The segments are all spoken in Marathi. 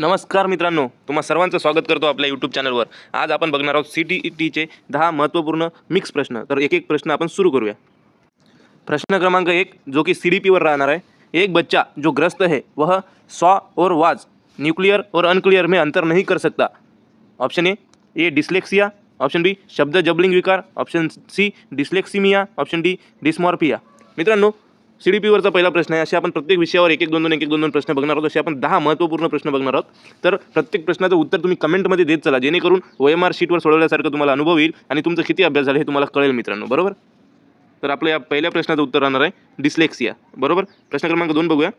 नमस्कार मित्रांनो तुम्हा सर्वांचं स्वागत करतो आपल्या यूट्यूब चॅनलवर आज आपण बघणार आहोत सी टी टीचे दहा महत्त्वपूर्ण मिक्स प्रश्न. तर एक एक प्रश्न आपण सुरू करूया. प्रश्न क्रमांक एक जो की सी डी पीवर राहणार आहे. एक बच्चा जो ग्रस्त है वह सॉ और वाज न्यूक्लियर और अनक्लियर में अंतर नहीं कर सकता. Option A A dyslexia. Option B शब्द जबलिंग विकार. Option C dyslexemia. Option D dysmorphia. मित्रांनो सी डी पीवरचा पहिला प्रश्न आहे. असे आपण प्रत्येक विषयावर एक एक दोन दोन एक एक दोन दोन प्रश्न बघणार आहोत. असे आपण दहा महत्त्वपूर्ण प्रश्न बघणार आहोत. तर प्रत्येक प्रश्नाचं उत्तर तुम्ही कमेंटमध्ये देत चला. जेणेकरून ओ एम आर शीटवर सोडवल्यासारखं तुम्हाला अनुभव येईल आणि तुमचं किती अभ्यास झाला हे तुम्हाला कळेल मित्रांनो. बरोबर? तर आपल्या या पहिल्या प्रश्नाचं उत्तर राहणार आहे. डिस्लेक्सिया. बरोबर? प्रश्न क्रमांक दोन बघूया.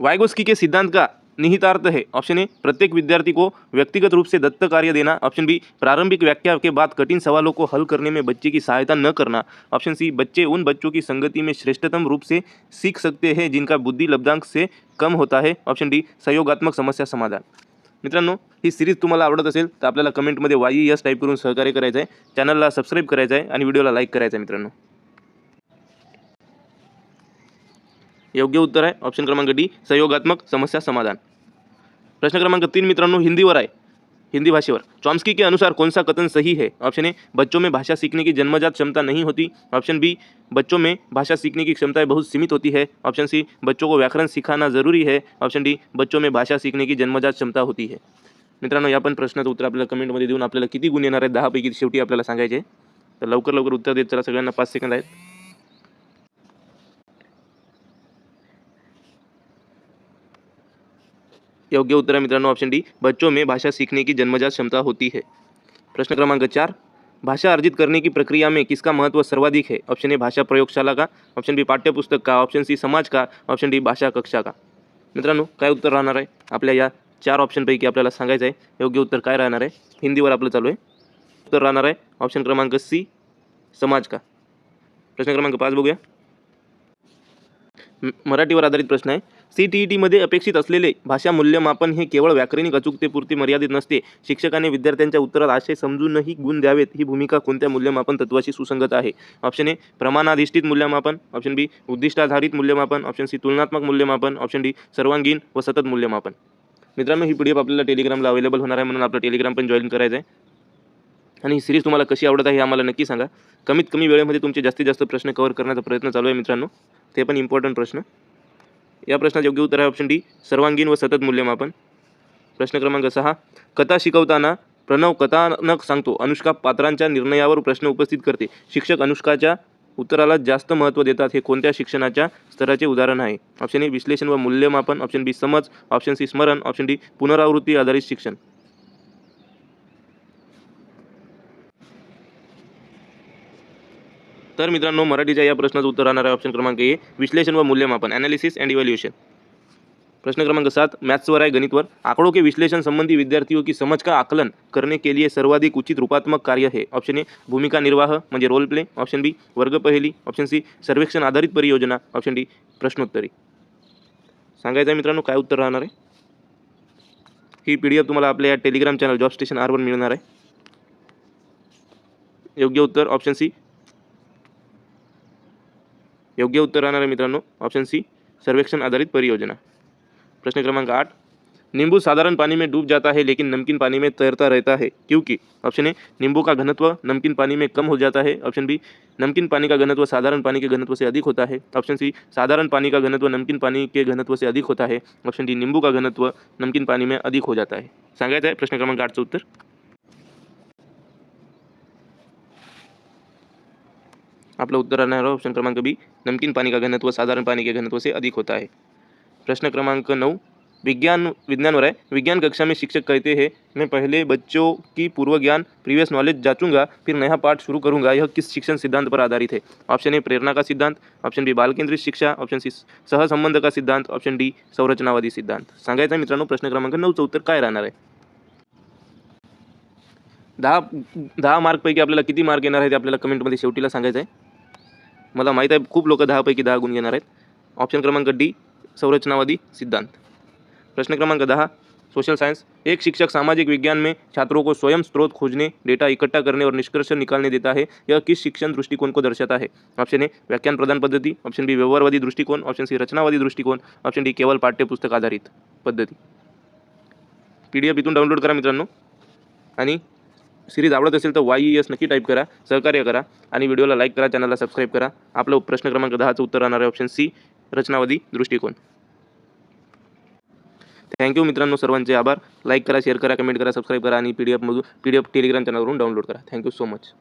वायगोस्की के सिद्धांत का निहितार्थ है। ऑप्शन ए प्रत्येक विद्यार्थी को व्यक्तिगत रूप से दत्त कार्य देना। ऑप्शन बी प्रारंभिक व्याख्या के बाद कठिन सवालों को हल करने में बच्चे की सहायता न करना। ऑप्शन सी बच्चे उन बच्चों की संगति में श्रेष्ठतम रूप से सीख सकते हैं जिनका बुद्धि लब्धांक से कम होता है। ऑप्शन डी सहयोगात्मक समस्या समाधान। मित्रांनो, ही सिरीज तुम्हाला आवडत असेल, तर आपल्याला कमेंटमध्ये वाई यस टाईप करून सहकार्य करायचं आहे चॅनलला सबस्क्राईब करायचं आहे आणि व्हिडिओला लाईक करायचं आहे मित्रांनो. योग्य उत्तर आहे. ऑप्शन क्रमांक डी सहयोगात्मक समस्या समाधान. प्रश्न क्रमांक तीन मित्रांनो हिंदीवर आहे. हिंदी भाषेवर. चॉम्स्की के अनुसार कौन सा कथन सही है? ऑप्शन ए बच्चों में भाषा सीखने की जन्मजात क्षमता नहीं होती. ऑप्शन बी बच्चों में भाषा सीखने की क्षमताएं बहुत सीमित होती है. ऑप्शन सी बच्चों को व्याकरण सिखाना जरूरी है. ऑप्शन डी बच्चों में भाषा सीखने की जन्मजात क्षमता होती है. मित्रांनो या पण प्रश्नाचं उत्तर आपल्याला कमेंटमध्ये देऊन आपल्याला किती गुण येणार आहेत? दहापैकी शेवटी आपल्याला सांगायचे तर लवकर लवकर उत्तर देत चला. सगळ्यांना पाच सेकंद आहेत. योग्य उत्तर है मित्रांनो ऑप्शन डी बच्चों में भाषा सीखने की जन्मजात क्षमता होती है। प्रश्न क्रमांक चार, भाषा अर्जित करने की प्रक्रिया में किसका महत्व सर्वाधिक है? ऑप्शन ए भाषा प्रयोगशाला का। ऑप्शन बी पाठ्यपुस्तक का। ऑप्शन सी समाज का। ऑप्शन डी भाषा कक्षा का। मित्रांनो, काय उत्तर राहणार आहे? आपल्या या चार ऑप्शनपैकी आपल्याला सांगायचं आहे. योग्य उत्तर का काय राहणार आहे? हिंदीवर आपलं चालू आहे. उत्तर राहणार आहे. ऑप्शन क्रमांक सी समाज का. प्रश्न क्रमांक पाच बघूया. म- मराठीवर आधारित प्रश्न आहे. सी टी ई टीमध्ये अपेक्षित असलेले भाषा मूल्यमापन हे केवळ व्याकरणिक अचूकतेपुरते मर्यादित नसते. शिक्षकाने विद्यार्थ्यांच्या उत्तरात आशय समजूनही गुण द्यावेत. ही भूमिका कोणत्या मूल्यमापन तत्वाशी सुसंगत आहे? ऑप्शन ए प्रमाणाधिष्ठित मूल्यमापन. ऑप्शन बी उद्दिष्टाधारित मूल्यमापन. ऑप्शन सी तुलनात्मक मूल्यमापन. ऑप्शन डी सर्वांगीण व सतत मूल्यमापन. मित्रांनो ही पी डी एफ आपल्याला टेलिग्रामला अवेलेबल होणार आहे म्हणून आपलं टेलिग्राम पण जॉईन करायचं आहे आणि ही सिरीज तुम्हाला कशी आवडत आहे हे आम्हाला नक्की सांगा. कमीत कमी वेळेमध्ये तुमचे जास्तीत जास्त प्रश्न कव्हर करण्याचा प्रयत्न चालू आहे मित्रांनो. ते पण इम्पॉर्टंट प्रश्न. या प्रश्नाचे योग्य उत्तर आहे ऑप्शन डी सर्वांगीण व सतत मूल्यमापन. प्रश्न क्रमांक सहा कथा शिकवताना प्रणव कथानक सांगतो. अनुष्का पात्रांच्या निर्णयावर प्रश्न उपस्थित करते. शिक्षक अनुष्काच्या उत्तराला जास्त महत्त्व देतात. हे कोणत्या शिक्षणाच्या स्तराचे उदाहरण आहे? ऑप्शन ए विश्लेषण व मूल्यमापन. ऑप्शन बी समज. ऑप्शन सी स्मरण. ऑप्शन डी पुनरावृत्ती आधारित शिक्षण. तर मित्रांनो मराठीच्या या प्रश्नाचं उत्तर राहणार आहे ऑप्शन क्रमांक ए विश्लेषण व मूल्यमापन ॲनालिसिस अँड इव्हॅल्युएशन प्रश्न क्रमांक सात मैथ्सवर है गणित पर आंकड़ों के विश्लेषण संबंधी विद्यार्थियों की समझ का आकलन करने के लिए सर्वाधिक उचित रूपात्मक कार्य है. ऑप्शन ए भूमिका निर्वाह म्हणजे रोल प्ले ऑप्शन बी वर्ग पहेली. ऑप्शन सी सर्वेक्षण आधारित परियोजना. ऑप्शन डी प्रश्नोत्तरी. सांगायचं आहे मित्रांनो काय उत्तर राहणार आहे? ही पी डी एफ तुम्हाला आपल्या या टेलिग्राम चॅनल जॉब स्टेशन आरवर मिळणार आहे. योग्य उत्तर ऑप्शन सी योग्य उत्तर राहणार आहे मित्रांनो ऑप्शन सी सर्वेक्षण आधारित परियोजना. प्रश्न क्रमांक आठ, नींबू साधारण पानी में डूब जाता है, लेकिन नमकीन पानी में तैरता रहता है, क्योंकि? ऑप्शन ए नींबू का घनत्व नमकीन पानी में कम हो जाता है ऑप्शन बी नमकीन पानी का घनत्व साधारण पानी के घनत्व से अधिक होता है ऑप्शन सी साधारण पानी का घनत्व नमकीन पानी के घनत्व से अधिक होता है ऑप्शन डी नींबू का घनत्व नमकीन पानी में अधिक हो जाता है। सांगायचं आहे प्रश्न क्रमांक आठचं उत्तर? आपलं उत्तर राहणार आहे ऑप्शन क्रमांक बी नमकीन पानी का घनत्व? साधारण पाणी के घनत्व से अधिक होता है. प्रश्न क्रमांक नौ विज्ञान विज्ञानवर है विज्ञान कक्षा में शिक्षक कहते हैं मैं पहले बच्चों की पूर्व ज्ञान प्रीवियस नॉलेज जांचूंगा फिर नया पाठ शुरू करूंगा। यह किस शिक्षण सिद्धांत पर आधारित है? ऑप्शन ए प्रेरणा का सिद्धांत. ऑप्शन बी बाल केंद्रित शिक्षा. ऑप्शन सी सहसंबंध का सिद्धांत. ऑप्शन डी संरचनावादी सिद्धांत. सांगायचं आहे मित्रांनो प्रश्न क्रमांक नऊचं उत्तर काय राहणार आहे? दहा दहा मार्कपैकी आपल्याला किती मार्क येणार आहे ते आपल्याला कमेंटमध्ये शेवटीला सांगायचं आहे. मला माहीत आहे खूप लोक दहापैकी दहा गुण घेणार आहेत. ऑप्शन क्रमांक डी संरचनावादी सिद्धांत. प्रश्न क्रमांक दहा सोशल साइंस एक शिक्षक सामाजिक विज्ञान में छात्रों को स्वयं स्रोत खोजने डेटा इकट्ठा करने और निष्कर्ष निकालने देता है। यह किस शिक्षण दृष्टिकोण को दर्शाता है? ऑप्शन ए व्याख्यान प्रदान पद्धति. ऑप्शन बी व्यवहारवादी दृष्टिकोन ऑप्शन सी रचनावादी दृष्टिकोन ऑप्शन डी केवल पाठ्यपुस्तक आधारित पद्धती. पी डी एफ इथून डाउनलोड करा मित्रांनो. आणि सिरीज आवडत असेल तर वाई एस नक्की टाईप करा सहकार्य करा आणि व्हिडिओला लाईक करा चॅनलला सबस्क्राईब करा. आपलं प्रश्न क्रमांक दहाचं उत्तर राहणार आहे ऑप्शन सी रचनावादी दृष्टिकोन. थँक्यू मित्रांनो सर्वांचे आभार. लाईक करा शेअर करा कमेंट करा सबस्क्राईब करा आणि पी डी एफमधून पी डी एफ टेलिग्राम चॅनलवरून डाउनलोड करा थँक्यू सो मच